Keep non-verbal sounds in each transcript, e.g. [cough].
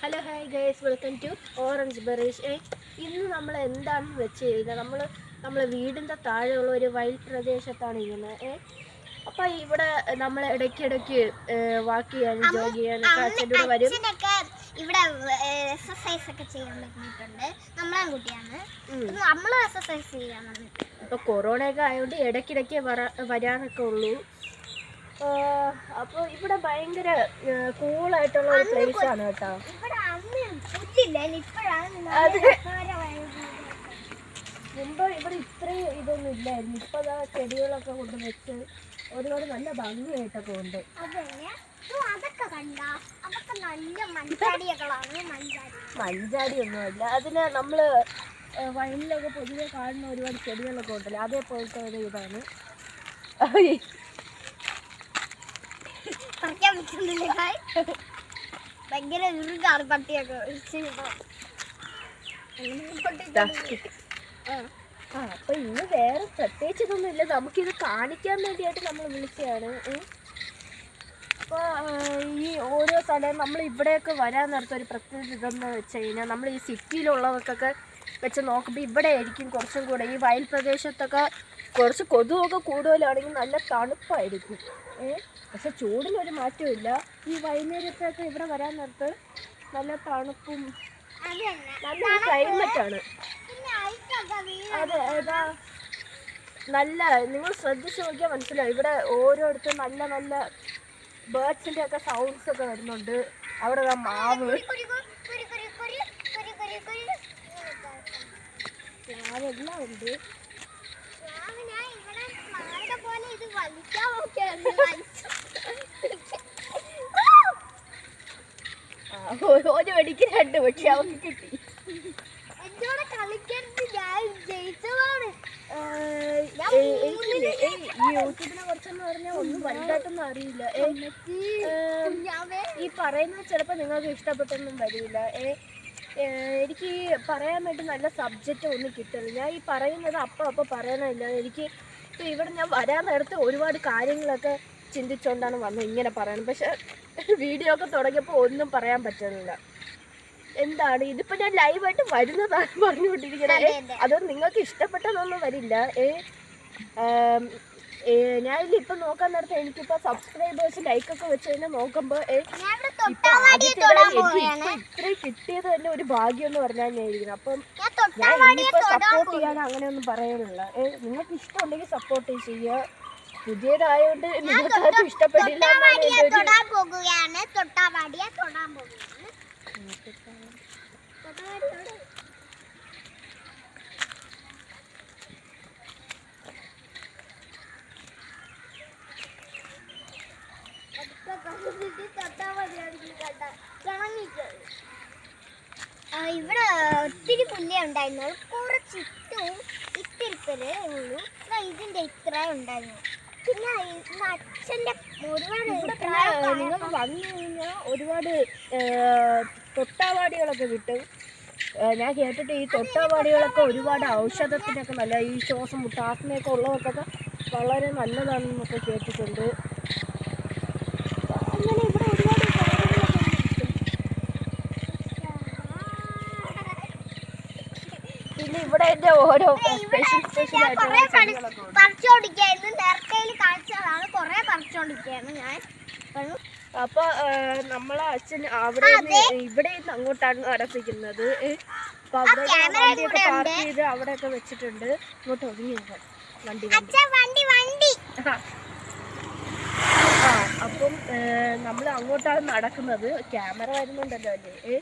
Hello hi guys welcome to orange ബെറീഷ് ഏ ഇന്ന് നമ്മൾ എന്താണെന്ന് വെച്ച് കഴിഞ്ഞാൽ നമ്മൾ നമ്മളെ വീടിന്റെ താഴെയുള്ള ഒരു വൈൽഡ് പ്രദേശത്താണ് ഇരിക്കുന്നത്. ഏ അപ്പോൾ ഇവിടെ നമ്മൾ ഇടയ്ക്കിടയ്ക്ക് വാക്ക് ചെയ്യാനും ജോഗ് ചെയ്യാനും അച്ഛന്റെ കൂടെ വരും. ഇവിടെ എക്സസൈസ് ഒക്കെ ചെയ്യാൻ പറ്റിയിട്ടുണ്ട്. നമ്മളെ കുട്ടിയാണ്. നമ്മൾ എക്സസൈസ് ചെയ്യാൻ വന്നിട്ട് ഇപ്പോൾ കൊറോണയൊക്കെ ആയതുകൊണ്ട് ഇടയ്ക്കിടയ്ക്ക് വര വരാനൊക്കെ ഉള്ളൂ. അപ്പോൾ ഇവിടെ ഭയങ്കര കൂളായിട്ടുള്ള ഒരു പ്ലേസ് ആണ് കേട്ടോ. മുമ്പ് ഇവിടെ ഇത്രയും ഇതൊന്നും ഇല്ലായിരുന്നു. ഇപ്പൊ അതാ ചെടികളൊക്കെ കൊണ്ട് വെച്ച് ഒരുപാട് നല്ല ഭംഗിയായിട്ടൊക്കെ ഉണ്ട്. അതന്നെ അതൊക്കെ കണ്ട. അതൊക്കെ നല്ല മഞ്ചാടികളാണ് മഞ്ചാടി ഒന്നും ഇല്ല അതിന് നമ്മൾ വയലിലൊക്കെ പൊതുവെ കാണുന്ന ഒരുപാട് ചെടികളൊക്കെ ഉണ്ടല്ലോ. അതേപോലത്തെ ഒരു ഇതാണ്. പറിക്കാൻ പറ്റുന്നില്ല. ഭയങ്കര ഇറുകാണ് പട്ടിയൊക്കെ. അപ്പൊ ഇന്ന് വേറെ പ്രത്യേകിച്ചതൊന്നും ഇല്ല നമുക്കിത് കാണിക്കാൻ വേണ്ടിയായിട്ട് നമ്മൾ വിളിച്ചതാണ്. അപ്പോൾ അപ്പൊ ഈ ഓരോ സ്ഥലം നമ്മൾ ഇവിടെയൊക്കെ വരാൻ നേരത്തെ ഒരു പ്രത്യേക ഇതെന്ന് വെച്ച് കഴിഞ്ഞാൽ നമ്മൾ ഈ സിറ്റിയിലുള്ളവർക്കൊക്കെ വെച്ച് നോക്കുമ്പോൾ ഇവിടെ ആയിരിക്കും കുറച്ചും കൂടെ. ഈ വയൽ പ്രദേശത്തൊക്കെ കുറച്ച് കൊതുവൊക്കെ കൂടുതലാണെങ്കിൽ നല്ല തണുപ്പായിരിക്കും. പക്ഷെ ചൂടിനൊരു മാറ്റമില്ല. ഈ വൈകുന്നേരത്തൊക്കെ ഇവിടെ വരാൻ നേരത്ത് നല്ല തണുപ്പും നല്ല നല്ലൊരു ക്ലൈമറ്റാണ് അതെ ഏതാ? നല്ല നിങ്ങൾ ശ്രദ്ധിച്ചു നോക്കിയാൽ മനസ്സിലാവും. ഇവിടെ ഓരോരുത്തർ നല്ല നല്ല ബേർഡ്സിന്റെ ഒക്കെ സൗണ്ട്സ് ഒക്കെ വരുന്നുണ്ട്. അവിടെ മാവ്. മാവെല്ലാം ഉണ്ട് രാവിലെ ഇവിടെ മാരുടെ പോലെ ഇത് വലിക്കാൻ നോക്കിയായിരുന്നു വലിച്ചു. ആ, ഒരു- വെടിക്ക് രണ്ട് പക്ഷെ അവർക്ക് കിട്ടി. എന്നോട് കളിക്കരുത് ഞാൻ ജയിച്ചതാണ്. ഈ യൂട്യൂബിനെ കുറിച്ചെന്ന് പറഞ്ഞാൽ ഒന്നും വലുതായിട്ടൊന്നും അറിയില്ല. ഏ, ഏം, കുഞ്ഞാവേ. ഈ പറയുന്നത് ചിലപ്പോൾ നിങ്ങൾക്ക് ഇഷ്ടപ്പെട്ടൊന്നും വരില്ല. എനിക്ക് പറയാൻ വേണ്ടി നല്ല സബ്ജക്റ്റ് ഒന്നും കിട്ടില്ല ഞാൻ ഈ പറയുന്നത് അപ്പം അപ്പം പറയണമില്ല എനിക്ക് ഇപ്പം ഇവിടെ ഞാൻ വരാൻ നേരത്തെ ഒരുപാട് കാര്യങ്ങളൊക്കെ ചിന്തിച്ചുകൊണ്ടാണ് വന്നത് ഇങ്ങനെ പറയണം പക്ഷെ വീഡിയോ ഒക്കെ തുടങ്ങിയപ്പോൾ ഒന്നും പറയാൻ പറ്റുന്നില്ല. എന്താണ്? ഇതിപ്പോൾ ഞാൻ ലൈവായിട്ട് വരുന്നതാണ് പറഞ്ഞുകൊണ്ടിരിക്കുന്നത്. അതെ, നിങ്ങൾക്ക് ഇഷ്ടപ്പെട്ടതൊന്നും വരില്ല. ഏഹ് ഏ, ഞാനില്ല ഇപ്പം നോക്കാൻ നേരത്തെ എനിക്കിപ്പോ സബ്സ്ക്രൈബേഴ്സ് വെച്ച് ഞാൻ ആദ്യത്തെ തൊടാൻ എനിക്ക് പോവുകയാണ്. ഇപ്പൊ ഇത്രയും കിട്ടിയത് തന്നെ ഒരു ഭാഗ്യം എന്ന് പറഞ്ഞാൽ ഞാൻ ഇരിക്കുന്നത് അപ്പം ഞാൻ ഞാൻ ഇനിയിപ്പോ സപ്പോർട്ട് ചെയ്യാൻ അങ്ങനെയൊന്നും പറയാനില്ല. നിങ്ങൾക്ക് ഇഷ്ടമുണ്ടെങ്കിൽ സപ്പോർട്ട് ചെയ്യുക. പുതിയതായോണ്ട് നിങ്ങൾക്ക് ആർക്കും ഇഷ്ടപ്പെട്ടില്ല തൊട്ടാവാടിയെ തൊടാൻ പോകുകയാണ് തൊട്ടാവാടി തൊട്. അടുത്ത കണ്ടിട്ട് തൊട്ടാവാടിയായിരിക്കും കണ്ട. കിണങ്ങിക്കോളൂ. ആ, ഇവിടെ ഒത്തിരി പുല്ലേ ഉണ്ടായിരുന്നു. കുറച്ച് ഇട്ടും. ഇത്തിരിപ്പരേ ഉള്ളൂ. ഇതിന്റെ ഇത്രേ ഉണ്ടായിരുന്നു. പിന്നെ അച്ഛന്റെ ഒരുപാട് നിങ്ങൾ വന്നു കഴിഞ്ഞാൽ ഒരുപാട് തൊട്ടാവാടികളൊക്കെ കിട്ടും. ഞാൻ കേട്ടിട്ട് ഈ തൊട്ടാവാടികളൊക്കെ ഒരുപാട് ഔഷധത്തിനൊക്കെ നല്ല ഈ ശ്വാസം മുട്ട ആസ്മയൊക്കെ ഉള്ളവർക്കൊക്കെ വളരെ നല്ലതാണെന്നൊക്കെ കേട്ടിട്ടുണ്ട് അങ്ങനെ ഇവിടെ ഒരുപാട് കാര്യങ്ങളൊക്കെ കിട്ടും. പിന്നെ ഇവിടെ എന്റെ ഓരോ സ്പെഷ്യൽ സ്പെഷ്യൽ പറിച്ചോണ്ടിരിക്കായിരുന്നു നേരത്തെ കാണിച്ചതാണ്. കുറെ പറിച്ചോണ്ടിരിക്കായിരുന്നു ഞാൻ. അപ്പൊ നമ്മളെ അച്ഛൻ അവിടെ ഇവിടെ നിന്ന് അങ്ങോട്ടാണ് നടപ്പിക്കുന്നത് അപ്പൊ അവിടെ വണ്ടിയൊക്കെ പാർക്ക് അവിടെയൊക്കെ വെച്ചിട്ടുണ്ട്. ഇങ്ങോട്ട് ഒതുങ്ങി വണ്ടി വണ്ടി വണ്ടി വണ്ടി. ആ അപ്പം നമ്മൾ അങ്ങോട്ടാണ് നടക്കുന്നത്. ക്യാമറ വരുന്നുണ്ടല്ലോ അല്ലേ?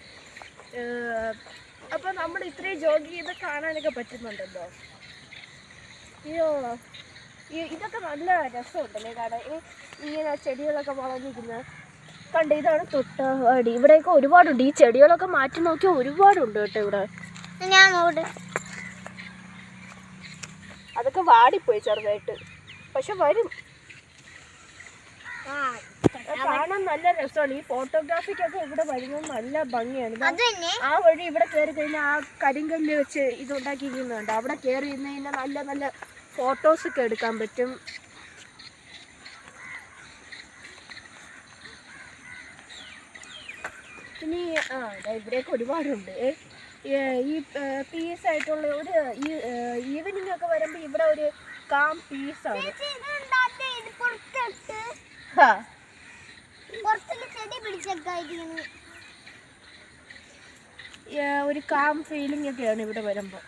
ഏ? ഏ, അപ്പൊ നമ്മൾ ഇത്രയും ജോഗി ചെയ്ത് കാണാനൊക്കെ പറ്റുന്നുണ്ടല്ലോ. അയ്യോ. ഇതൊക്കെ നല്ല രസമുണ്ടല്ലേ കാണാൻ? ഇങ്ങനെ ചെടികളൊക്കെ വളർന്നിരിക്കുന്നത്. കണ്ട് ഇതാണ് തൊട്ടാവാടി ഇവിടെയൊക്കെ ഒരുപാടുണ്ട്. ഈ ചെടികളൊക്കെ മാറ്റി നോക്കിയാൽ ഒരുപാടുണ്ട് കേട്ടോ ഇവിടെ. ഞാൻ അതൊക്കെ വാടിപ്പോയി ചെറുതായിട്ട്. പക്ഷെ വരും. ആ കാണാൻ നല്ല രസമാണ്. ഈ ഫോട്ടോഗ്രാഫിക്കൊക്കെ ഇവിടെ വരുന്നത് നല്ല ഭംഗിയാണ്. ആ വഴി ഇവിടെ കയറി കഴിഞ്ഞാൽ ആ കരിങ്കല്ല് വെച്ച് ഇത് ഉണ്ടാക്കിയിരിക്കുന്നുണ്ട്. അവിടെ കയറി ഇരുന്ന് കഴിഞ്ഞാൽ നല്ല നല്ല ഫോട്ടോസ് ഒക്കെ എടുക്കാൻ പറ്റും. പിന്നെ ആ ഇവിടെയൊക്കെ ഒരുപാടുണ്ട്. ഈ പീസ് ആയിട്ടുള്ള ഒരു ഈവനിങ് ഒക്കെ വരുമ്പോൾ ഇവിടെ ഒരു കാം പീസ് പീസാണ് ചേച്ചി, ഒരു കാം ഫീലിംഗ് ഒക്കെയാണ് ഇവിടെ വരുമ്പോൾ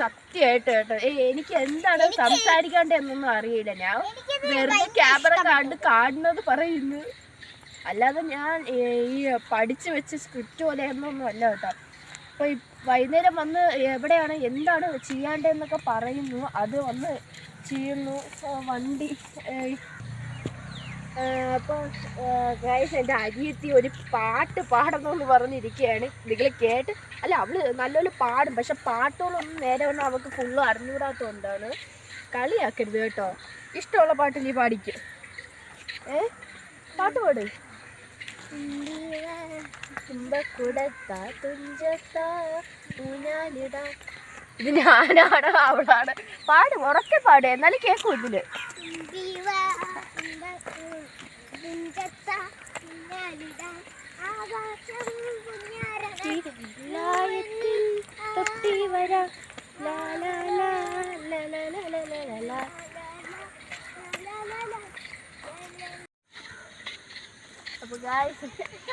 സത്യമായിട്ട് കേട്ടോ. എനിക്ക് എന്താണ് സംസാരിക്കാണ്ട് എന്നൊന്നും അറിയില്ല. ഞാൻ വെറുതെ ക്യാമറ കണ്ട് കാണുന്നത് പറയുന്നു. അല്ലാതെ ഞാൻ ഈ പഠിച്ചു വെച്ച സ്ക്രിപ്റ്റ് പോലെ എന്നൊന്നും അല്ല കേട്ടോ. അപ്പോൾ വൈകുന്നേരം വന്ന് എവിടെയാണ് എന്താണ് ചെയ്യാണ്ടെന്നൊക്കെ പറയുന്നു. അത് വന്ന് ചെയ്യുന്നു. വണ്ടി അപ്പോൾ ഗൈസ് എന്റെ അരിയത്തി ഒരു പാട്ട് പാടണമെന്ന് പറഞ്ഞിരിക്കുകയാണ് നിങ്ങൾ കേട്ട് അല്ല അവൾ നല്ലപോലെ പാടും പക്ഷെ പാട്ടുകളൊന്നും നേരെ വന്നാൽ അവൾക്ക് ഫുള്ള് അറിഞ്ഞൂടാത്തതുകൊണ്ടാണ് കളിയാക്കരുത് കേട്ടോ. ഇഷ്ടമുള്ള പാട്ട് നീ പാടിക്കും. ഏ? പാട്ട് പാട്. തുമ്പക്കുടത്താ തുഞ്ചത്താ ഊഞ്ഞാലിടാ ഇത് ഞാനാണ് അവളാണ്? പാട് ഉറക്കെ പാടുക എന്നാലും കേൾക്കും ഇതിൽ.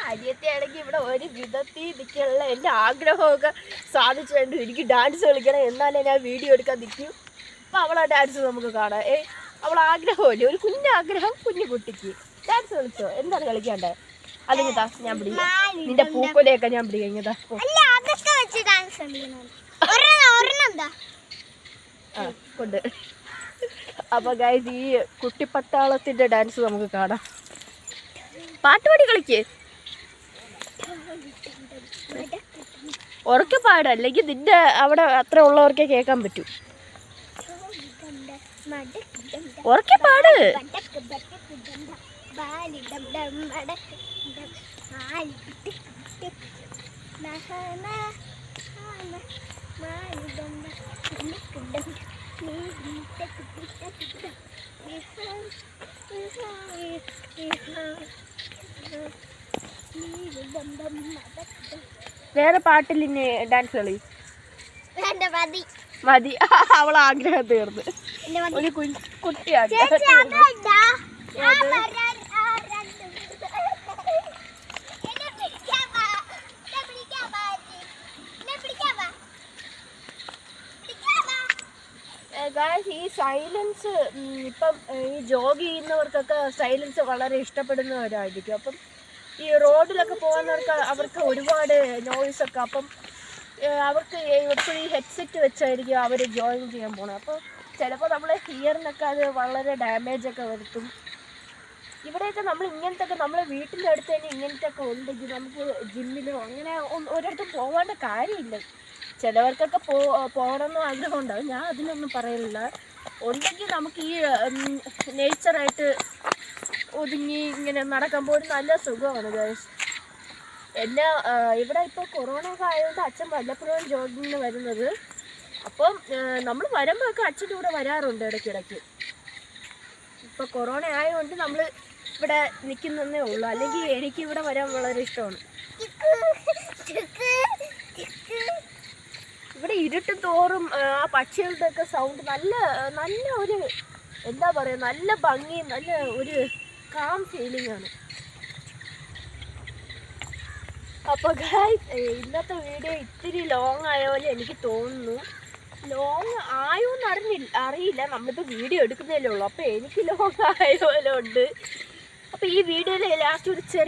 അരിയത്തെയാണെങ്കിൽ ഇവിടെ ഒരു വിധത്തിൽ നിൽക്കാനുള്ള എന്റെ ആഗ്രഹമൊക്കെ സാധിച്ചിട്ടുണ്ട് എനിക്ക് ഡാൻസ് കളിക്കണം എന്നാലേ ഞാൻ വീഡിയോ എടുക്കാൻ നിൽക്കൂ. അപ്പോൾ അവളാ ഡാൻസ് നമുക്ക് കാണാം. ഏ അവൾ ആഗ്രഹമല്ലേ ഒരു കുഞ്ഞാഗ്രഹം കുഞ്ഞു കുട്ടിക്ക്. ഡാൻസ് കളിച്ചോ എന്താണ് കളിക്കണ്ടേ? അല്ലെങ്കിൽ താ ഞാൻ പിടിക്കാം. നിന്റെ പൂക്കൊലയൊക്കെ ഞാൻ പിടിക്കാം കൊണ്ട്. അപ്പൊ ഗൈസ് ഈ കുട്ടിപ്പട്ടാളത്തിന്റെ ഡാൻസ് നമുക്ക് കാണാം. പാട്ടുപാടി കളിക്ക്. ഉറക്കെ പാടാ അല്ലെങ്കിൽ നിന്റെ അവിടെ അത്ര ഉള്ളവർക്കേ കേൾക്കാൻ പറ്റൂ. ഉറക്കെ പാട്. വേറെ പാട്ടിൽ ഡാൻസ് കളി? മതി. [laughs] അവൾ ആഗ്രഹം തീർന്ന്. ഒരു കുട്ടിയാണ് ഈ സൈലൻസ് ഇപ്പം ഈ ജോഗ് ചെയ്യുന്നവർക്കൊക്കെ സൈലൻസ് വളരെ ഇഷ്ടപ്പെടുന്നവരായിരിക്കും. അപ്പം ഈ റോഡിലൊക്കെ പോകുന്നവർക്ക് അവർക്ക് ഒരുപാട് നോയ്സൊക്കെ അപ്പം അവർക്ക് എപ്പോഴും ഈ ഹെഡ്സെറ്റ് വെച്ചായിരിക്കും അവർ ജോയിൻ ചെയ്യാൻ പോണത് അപ്പോൾ ചിലപ്പോൾ നമ്മൾ ഹിയറിനൊക്കെ അത് വളരെ ഡാമേജ് ഒക്കെ വരുത്തും. ഇവിടെയൊക്കെ നമ്മൾ ഇങ്ങനത്തെ ഒക്കെ നമ്മളെ വീട്ടിന്റെ അടുത്ത് തന്നെ ഇങ്ങനത്തെ ഒക്കെ ഉണ്ടെങ്കിൽ നമുക്ക് ജിമ്മിലോ അങ്ങനെ ഒരിടത്തും പോകേണ്ട കാര്യമില്ല. ചിലവർക്കൊക്കെ പോ പോകണമെന്ന് ആഗ്രഹം ഉണ്ടാവും ഞാൻ അതിനൊന്നും പറയില്ല ഉണ്ടെങ്കിൽ നമുക്ക് ഈ നേച്ചറായിട്ട് ഒതുങ്ങി ഇങ്ങനെ നടക്കുമ്പോൾ ഒരു നല്ല സുഖമാണ് ഗൈസ് എന്നെ ഇവിടെ ഇപ്പോൾ കൊറോണ ഒക്കെ ആയതുകൊണ്ട് അച്ഛൻ വല്ലപ്പോഴും ജോഗിങ്ങിന് വരുന്നത്. അപ്പം നമ്മൾ വരുമ്പോഴൊക്കെ അച്ഛന്റെ കൂടെ വരാറുണ്ട് ഇടയ്ക്കിടയ്ക്ക്. ഇപ്പോൾ കൊറോണ ആയതുകൊണ്ട് നമ്മൾ ഇവിടെ നിൽക്കുന്നതേ ഉള്ളൂ. അല്ലെങ്കിൽ എനിക്ക് ഇവിടെ വരാൻ വളരെ ഇഷ്ടമാണ്. ഇവിടെ ഇരുട്ട് തോറും ആ, പക്ഷികളുടെ ഒക്കെ സൗണ്ട് നല്ല നല്ല ഒരു എന്താ പറയുക നല്ല ഭംഗി നല്ല ഒരു കാം ഫീലിംഗ് ആണ്. അപ്പോൾ ഗായ് ഇന്നത്തെ വീഡിയോ ഇത്തിരി ലോങ് ആയ പോലെ എനിക്ക് തോന്നുന്നു. ലോങ് ആയോ എന്ന് അറിഞ്ഞില്ല അറിയില്ല. നമ്മളിപ്പോൾ വീഡിയോ എടുക്കുന്നതല്ലേ ഉള്ളൂ. അപ്പോൾ എനിക്ക് ലോങ് ആയ പോലെ ഉണ്ട്. അപ്പോൾ ഈ വീഡിയോയിൽ ലാസ്റ്റ് ഒരു ചെറിയ